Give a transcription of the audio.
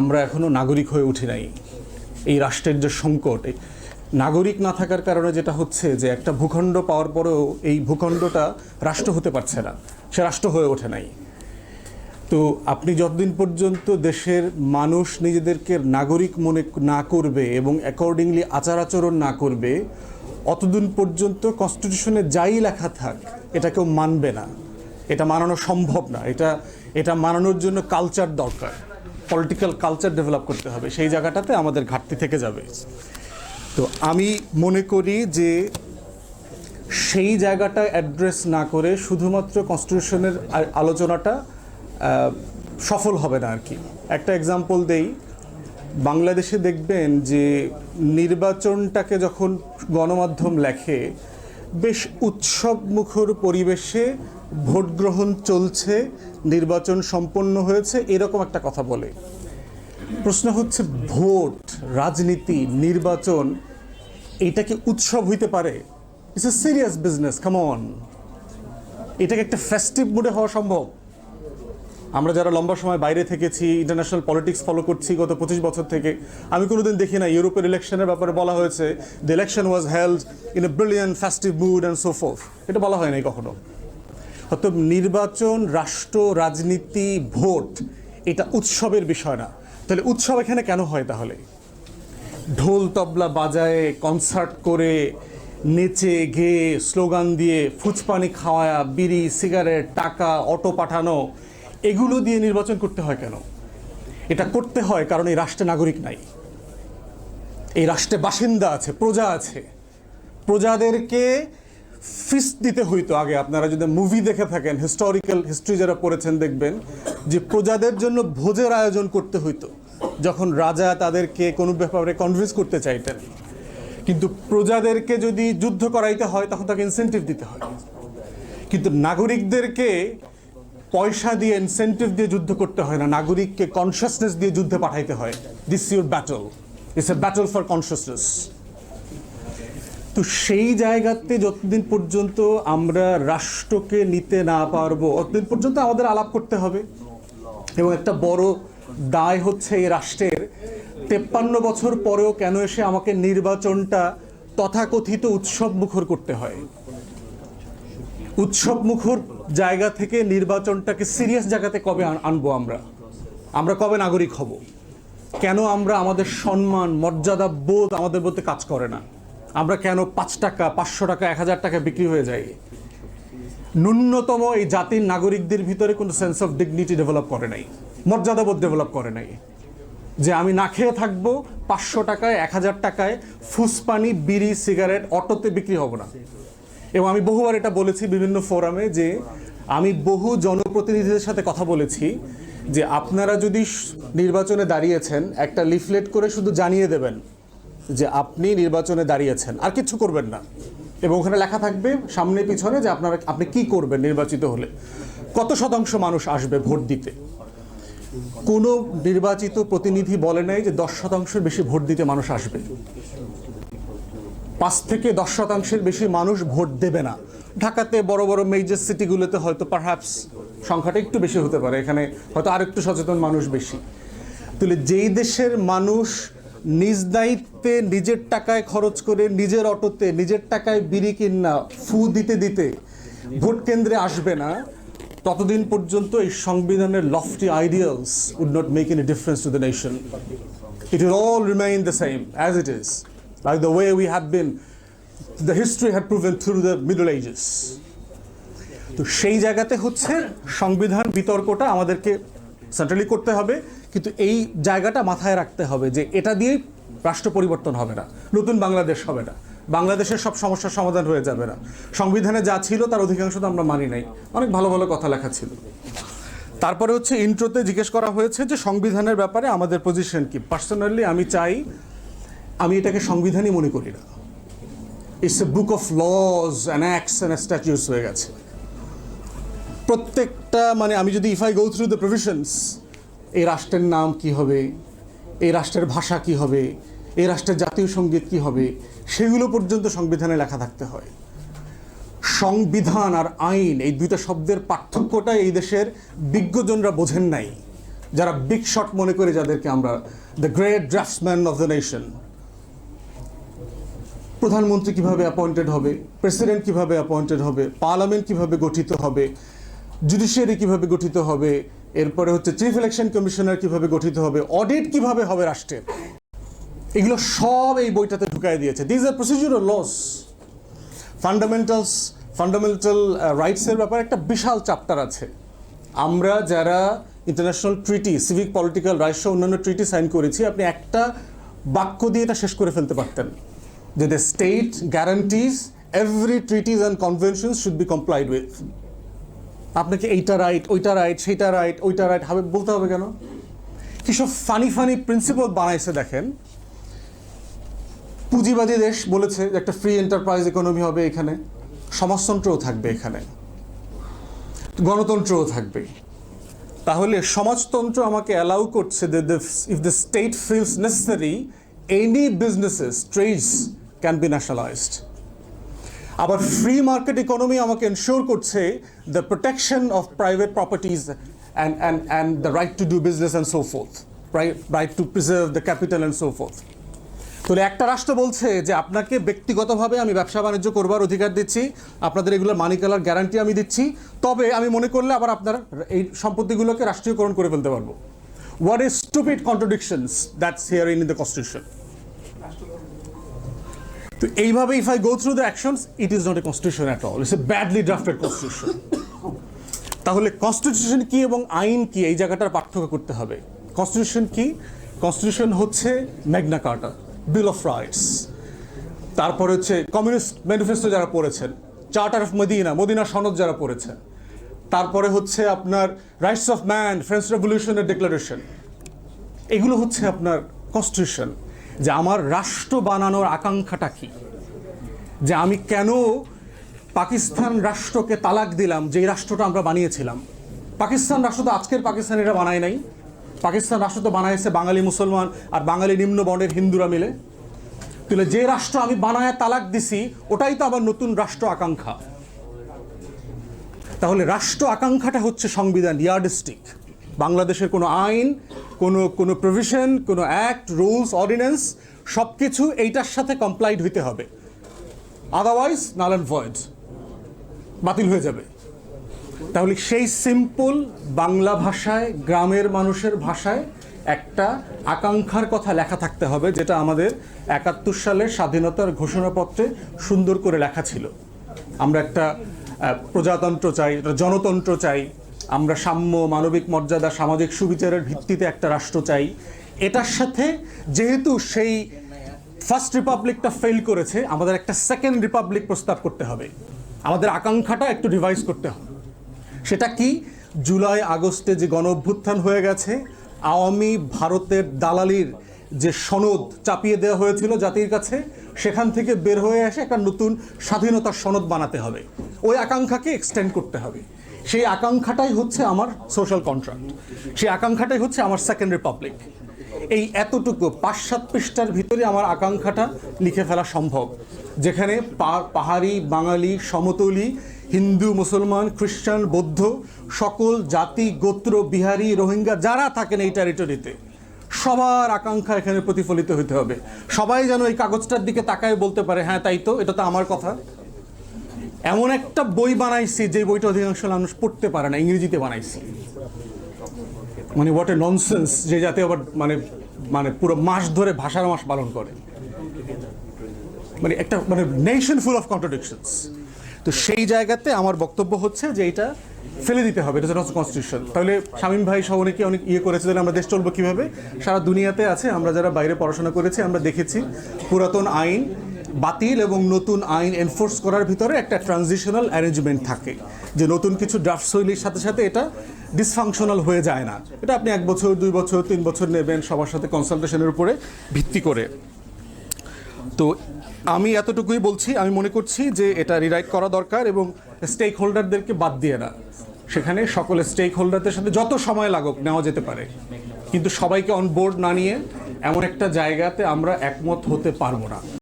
আমরা এখনও নাগরিক হয়ে উঠি নাই। এই রাষ্ট্রের যে সংকট নাগরিক না থাকার কারণে যেটা হচ্ছে যে একটা ভূখণ্ড পাওয়ার পরেও এই ভূখণ্ডটা রাষ্ট্র হতে পারছে না। সে রাষ্ট্র হয়ে ওঠে নাই। তো আপনি যতদিন পর্যন্ত দেশের মানুষ নিজেদেরকে নাগরিক মনে না করবে এবং অ্যাকর্ডিংলি আচার আচরণ না করবে, অতদিন পর্যন্ত কনস্টিটিউশনে যাই লেখা থাক, এটা কেউ মানবে না। এটা মানানো সম্ভব না। এটা এটা মানানোর জন্য কালচার দরকার। পলিটিক্যাল কালচার ডেভেলপ করতে হবে। সেই জায়গাটাতে আমাদের ঘাটতি থেকে যাবে। তো আমি মনে করি যে সেই জায়গাটা অ্যাড্রেস না করে শুধুমাত্র কনস্টিটিউশনের আলোচনাটা সফল হবে না আর কি একটা এক্সাম্পল দেই। বাংলাদেশে দেখবেন যে নির্বাচনটাকে যখন গণমাধ্যম লেখে, বেশ উৎসব মুখর পরিবেশে ভোট গ্রহণ চলছে, নির্বাচন সম্পন্ন হয়েছে, এরকম একটা কথা বলে। প্রশ্ন হচ্ছে, ভোট, রাজনীতি, নির্বাচন, এটা কি উৎসব হইতে পারে? It's a serious business come on এটাকে একটা ফেস্টিভ মুডে হওয়া সম্ভব। আমরা যারা লম্বা সময় বাইরে থেকেছি ইন্টারন্যাশনাল পলিটিক্স ফলো করছি গত পঁচিশ বছর থেকে, আমি কোনোদিন দেখি না ইউরোপের ইলেকশনের ব্যাপারে বলা হয়েছে the election was held in a brilliant festive mood and so forth এটা বলা হয় নাই কখনো। অতএব নির্বাচন, রাষ্ট্র, রাজনীতি, ভোট, এটা উৎসবের বিষয় না। তাহলে উৎসব এখানে কেন হয় তাহলে? ঢোল তবলা বাজায় কনসার্ট করে, নেচে, গেয়ে স্লোগান দিয়ে, ফুচপানি খাওয়া বিড়ি সিগারেট টাকা, অটো পাঠানো, এগুলো দিয়ে নির্বাচন করতে হয় কেন? এটা করতে হয় কারণ এই রাষ্ট্রে নাগরিক নাই। এই রাষ্ট্রে বাসিন্দা আছে, প্রজা আছে। প্রজাদেরকে ফিস দিতে হইতো আগে। আপনারা যদি মুভি দেখে থাকেন হিস্টোরিক্যাল হিস্ট্রি যারা পড়েছেন দেখবেন, যে প্রজাদের জন্য ভোজের আয়োজন করতে হইতো, যখন রাজা তাদেরকে কোনো ব্যাপারে কনভিন্স করতে চাইতেন। কিন্তু প্রজাদেরকে যদি যুদ্ধ করাইতে হয়, তখন তাকে ইনসেন্টিভ দিতে হয়। কিন্তু নাগরিকদেরকে পয়সা দিয়ে ইনসেন্টিভ দিয়ে যুদ্ধ করতে হয় না। নাগরিককে কনসিয়াসনেস দিয়ে যুদ্ধে পাঠাইতে হয়। This your battle it's a battle for consciousness তো সেই জায়গাতে যতদিন পর্যন্ত আমরা রাষ্ট্রকে নিতে না পারব, অতদিন পর্যন্ত আমাদের আলাপ করতে হবে। এবং একটা বড় দায় হচ্ছে এই রাষ্ট্রের। তেপ্পান্ন বছর পরেও কেন এসে আমাকে নির্বাচনটা তথাকথিত উৎসব মুখর করতে হয়? উৎসব মুখর জায়গা থেকে নির্বাচনটাকে সিরিয়াস জায়গাতে কবে আনব আমরা? আমরা কবে নাগরিক হব? কেন আমরা আমাদের সম্মান, মর্যাদা, বোধ আমাদের মধ্যে কাজ করে না? আমরা কেন পাঁচ টাকা, পাঁচশো টাকা, এক হাজার টাকা বিক্রি হয়ে যাই? ন্যূনতম এই জাতির নাগরিকদের ভিতরে কোনো সেন্স অফ ডিগনিটি ডেভেলপ করে নাই, মর্যাদাবোধ ডেভেলপ করে নাই। যে আমি না খেয়ে থাকব, পাঁচশো টাকায়, এক হাজার টাকায় ফুসপানি, বিড়ি, সিগারেট, অটোতে বিক্রি হব না। এবং আমি বহুবার এটা বলেছি বিভিন্ন ফোরামে যে আমি বহু জনপ্রতিনিধিদের সাথে কথা বলেছি যে আপনারা যদি নির্বাচনে দাঁড়িয়েছেন, একটা লিফলেট করে শুধু জানিয়ে দেবেন যে আপনি নির্বাচনে দাঁড়িয়েছেন, আর কিছু করবেন না। এবং ওখানে লেখা থাকবে সামনে পিছনে যে আপনারা, আপনি কি করবেন নির্বাচিত হলে। কত শতাংশ মানুষ আসবে ভোট দিতে? কোনো নির্বাচিত প্রতিনিধি বলে নাই যে দশ শতাংশের বেশি ভোট দিতে মানুষ আসবে। পাঁচ থেকে দশ শতাংশের বেশি মানুষ ভোট দেবে না। ঢাকাতে বড় বড় মেজর সিটিগুলোতে হয়তো পারহ্যাপস সংখ্যাটা একটু বেশি হতে পারে। এখানে হয়তো আরেকটু সচেতন মানুষ বেশি। তাহলে যেই দেশের মানুষ নিজ দায়িত্বে নিজের টাকায় খরচ করে নিজের অটোতে নিজের টাকায় বিড়ি কিনা ফু দিতে দিতে ভোট কেন্দ্রে আসবে না। ততদিন পর্যন্ত এই সংবিধানের lofty ideals would not make any difference to the nation it will all remain the same as it is, like the way we have been, the history had proven through the middle Ages. তো সেই জায়গাতে হচ্ছে সংবিধান বিতর্কটা আমাদেরকে centrally করতে হবে। কিন্তু এই জায়গাটা মাথায় রাখতে হবে যে এটা দিয়ে রাষ্ট্র পরিবর্তন হবে না, নতুন বাংলাদেশ হবে না, বাংলাদেশের সব সমস্যার সমাধান হয়ে যাবে না। সংবিধানে যা ছিল তার অধিকাংশ তো আমরা মানি নাই, অনেক ভালো ভালো কথা লেখা ছিল। তারপরে হচ্ছে ইন্ট্রোতে জিজ্ঞেস করা হয়েছে যে সংবিধানের ব্যাপারে আমাদের পজিশন কি? পার্সোনালি আমি চাই, আমি এটাকে সংবিধানই মনে করি না। It's a book of laws and acts and statutes হয়ে গেছে। প্রত্যেকটা মানে আমি যদি if I go through the provisions এই রাষ্ট্রের নাম কি হবে? এই রাষ্ট্রের ভাষা কি হবে? এই রাষ্ট্রের জাতীয় সংগীত কি হবে? সেগুলো পর্যন্ত সংবিধানে লেখা থাকতে হয়। সংবিধান আর আইন এই দুইটা শব্দের পার্থক্যটা এই দেশের বিজ্ঞজনরা বোঝেন নাই। যারা বিগ শট মনে করে যাদেরকে আমরা the great draftsman of the nation প্রধানমন্ত্রী কীভাবে অ্যাপয়েন্টেড হবে? প্রেসিডেন্ট কীভাবে অ্যাপয়েন্টেড হবে? পার্লামেন্ট কীভাবে গঠিত হবে? জুডিশিয়ারি কীভাবে গঠিত হবে? এরপরে হচ্ছে চিফ ইলেকশন কমিশনার কীভাবে গঠিত হবে অডিট কীভাবে হবে রাষ্ট্রের? এগুলো সব এই বইটাতে ঢুকাই দিয়েছে। These are procedural laws fundamentals fundamental রাইটসের ব্যাপারে একটা বিশাল চ্যাপ্টার আছে। আমরা যারা international treaty civic political rights অন্যান্য ট্রিটি সাইন করেছি, আপনি একটা বাক্য দিয়ে এটা শেষ করে ফেলতে পারতেন যে the state guarantees every treaties and convention should be complied with আপনাকে এইটা রাইট ওইটা রাইট সেইটা রাইট ওইটা রাইট হবে, বলতে হবে কেন? কিসব ফানি ফানি প্রিন্সিপাল বানাইছে দেখেন? পুঁজিবাদী দেশ বলেছে যে একটা ফ্রি এন্টারপ্রাইজ ইকোনমি হবে এখানে, সমাজতন্ত্রও থাকবে এখানে, গণতন্ত্রও থাকবে। তাহলে সমাজতন্ত্র আমাকে অ্যালাউ করছে যে if the state feels necessary any businesses trades can be nationalised আবার ফ্রি মার্কেট ইকোনমি আমাকে এনশিওর করছে the protection of private properties and and and the right to do business and so forth right to preserve the capital and so forth তাহলে একটা রাষ্ট্র বলছে যে আপনাকে ব্যক্তিগতভাবে আমি ব্যবসা বাণিজ্য করবার অধিকার দিচ্ছি, আপনাদের এগুলোর মানিকালার গ্যারান্টি আমি দিচ্ছি, তবে আমি মনে করলে আবার আপনার এই সম্পত্তিগুলোকে রাষ্ট্রীয়করণ করে ফেলতে পারব। What is stupid contradictions that's here in the constitution তো এইভাবে if I go through the actions it is not a constitution at all it's a badly drafted constitution তাহলে কনস্টিটিউশন কি এবং আইন কি? এই জায়গাটার পার্থক্য করতে হবে। কনস্টিটিউশন কি? কনস্টিটিউশন হচ্ছে Magna Carta bill of rights তারপরে হচ্ছে কমিউনিস্ট ম্যানিফেস্টো যারা পড়েছেন চার্টার অফ মদিনা মদিনা সনদ যারা পড়েছেন। তারপরে হচ্ছে আপনার রাইটস অফ ম্যান ফ্রেঞ্চ রেভলিউশনের ডিক্লারেশন এগুলো হচ্ছে আপনার কনস্টিটিউশন যে আমার রাষ্ট্র বানানোর আকাঙ্ক্ষাটা কি? যে আমি কেন পাকিস্তান রাষ্ট্রকে তালাক দিলাম যে রাষ্ট্রটা আমরা বানিয়েছিলাম? পাকিস্তান রাষ্ট্র তো আজকের পাকিস্তানিরা বানায় নাই। পাকিস্তান রাষ্ট্র তো বানাইছে বাঙালি মুসলমান আর বাঙালি নিম্ন বর্ণের হিন্দুরা মিলে। তাহলে যে রাষ্ট্র আমি বানায় তালাক দিছি, ওটাই তো আমার নতুন রাষ্ট্র আকাঙ্ক্ষা। তাহলে রাষ্ট্র আকাঙ্ক্ষাটা হচ্ছে সংবিধান, ইয়ার্ডস্টিক। বাংলাদেশের কোনো আইন, কোনো কোনো প্রভিশন কোনো অ্যাক্ট রুলস অর্ডিন্যান্স সব কিছু এইটার সাথে কমপ্লাইড হইতে হবে। আদারওয়াইজ নাল অ্যান্ড ভয়েড বাতিল হয়ে যাবে। তাহলে সেই সিম্পল বাংলা ভাষায়, গ্রামের মানুষের ভাষায় একটা আকাঙ্ক্ষার কথা লেখা থাকতে হবে, যেটা আমাদের একাত্তর সালের স্বাধীনতার ঘোষণাপত্রে সুন্দর করে লেখা ছিল। আমরা একটা প্রজাতন্ত্র চাই জনতন্ত্র চাই আমরা সাম্য, মানবিক মর্যাদা, সামাজিক সুবিচারের ভিত্তিতে একটা রাষ্ট্র চাই। এটার সাথে যেহেতু সেই ফার্স্ট রিপাবলিকটা ফেল করেছে, আমাদের একটা সেকেন্ড রিপাবলিক প্রস্তাব করতে হবে। আমাদের আকাঙ্ক্ষাটা একটু রিভাইজ করতে হবে। সেটা কি? জুলাই, আগস্টে যে গণ অভ্যুত্থান হয়ে গেছে, আওয়ামী ভারতের দালালির যে সনদ চাপিয়ে দেওয়া হয়েছিল জাতির কাছে, সেখান থেকে বের হয়ে এসে একটা নতুন স্বাধীনতার সনদ বানাতে হবে। ওই আকাঙ্ক্ষাকে এক্সটেন্ড করতে হবে। সেই আকাঙ্ক্ষাটাই হচ্ছে আমার সোশ্যাল কন্ট্রাক্ট সেই আকাঙ্ক্ষাটাই হচ্ছে আমার সেকেন্ড রিপাবলিক এই এতটুকু পাঁচ সাত পৃষ্ঠার ভিতরে আমার আকাঙ্ক্ষাটা লিখে ফেলা সম্ভব। যেখানে পাহাড়ি, বাঙালি, সমতলি, হিন্দু, মুসলমান, খ্রিস্টান, বৌদ্ধ, সকল জাতি, গোত্র, বিহারি, রোহিঙ্গা যারা থাকেন এই টেরিটরিতে সবার আকাঙ্ক্ষা এখানে প্রতিফলিত হতে হবে। সবাই যেন এই কাগজটার দিকে তাকায় বলতে পারে হ্যাঁ তাই তো, এটা তো আমার কথা। এমন একটা বই বানাইছি যে বইটা অধিকাংশ মানুষ পড়তে পারে না, ইংরেজিতে বানাইছি। মানে হোয়াট এ ননসেন্স যে যাতে আবার মানে মানে পুরো মাস ধরে ভাষার মাস পালন করে। মানে একটা মানে নেশন ফুল অফ কন্ট্রাডিকশনস তো সেই জায়গাতে আমার বক্তব্য হচ্ছে যে এটা ফেলে দিতে হবে, এটা হচ্ছে কনস্টিটিউশন তাহলে শামীম ভাই সহ অনেকে অনেক ইয়ে করেছে, তাহলে আমরা দেশ চলবো কীভাবে? সারা দুনিয়াতে আছে, আমরা যারা বাইরে পড়াশোনা করেছি, আমরা দেখেছি পুরাতন আইন বাতিল এবং নতুন আইন এনফোর্স করার ভিতরে একটা ট্রানজিশনাল অ্যারেঞ্জমেন্ট থাকে। যে নতুন কিছু ড্রাফট শৈলীর সাথে সাথে এটা ডিসফাংশনাল হয়ে যায় না। এটা আপনি এক বছর, দুই বছর, তিন বছর নেবেন সবার সাথে কনসালটেশনের উপরে ভিত্তি করে। তো আমি এতটুকুই বলছি, আমি মনে করছি যে এটা রিরাইট করা দরকার এবং স্টেক হোল্ডারদেরকে বাদ দিয়ে না। সেখানে সকল স্টেক হোল্ডারদের সাথে যত সময় লাগুক নেওয়া যেতে পারে। কিন্তু সবাইকে অন বোর্ড না নিয়ে এমন একটা জায়গাতে আমরা একমত হতে পারব না।